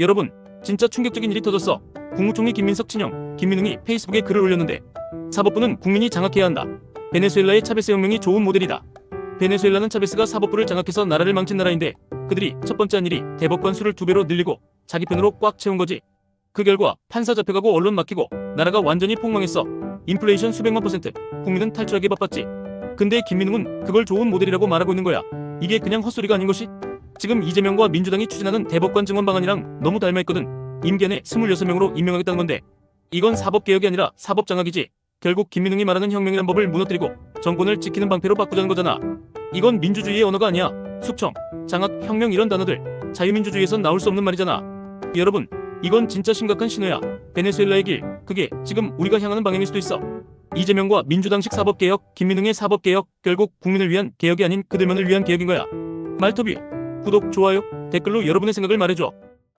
여러분, 진짜 충격적인 일이 터졌어. 국무총리 김민석 친형, 김민웅이 페이스북에 글을 올렸는데 사법부는 국민이 장악해야 한다. 베네수엘라의 차베스 혁명이 좋은 모델이다. 베네수엘라는 차베스가 사법부를 장악해서 나라를 망친 나라인데 그들이 첫 번째 한 일이 대법관 수를 두 배로 늘리고 자기 편으로 꽉 채운 거지. 그 결과 판사 잡혀가고 언론 막히고 나라가 완전히 폭망했어. 인플레이션 수백만 퍼센트. 국민은 탈출하기 바빴지. 근데 김민웅은 그걸 좋은 모델이라고 말하고 있는 거야. 이게 그냥 헛소리가 아닌 것이? 지금 이재명과 민주당이 추진하는 대법관 증원 방안이랑 너무 닮아있거든. 임기안에 26명으로 임명하겠다는 건데 이건 사법개혁이 아니라 사법장악이지. 결국 김민웅이 말하는 혁명이란 법을 무너뜨리고 정권을 지키는 방패로 바꾸자는 거잖아. 이건 민주주의의 언어가 아니야. 숙청, 장악, 혁명 이런 단어들 자유민주주의에선 나올 수 없는 말이잖아. 여러분, 이건 진짜 심각한 신호야. 베네수엘라의 길, 그게 지금 우리가 향하는 방향일 수도 있어. 이재명과 민주당식 사법개혁, 김민웅의 사법개혁, 결국 국민을 위한 개혁이 아닌 그들만을 위한 개혁인 거야. 말터뷰, 구독, 좋아요, 댓글로 여러분의 생각을 말해줘.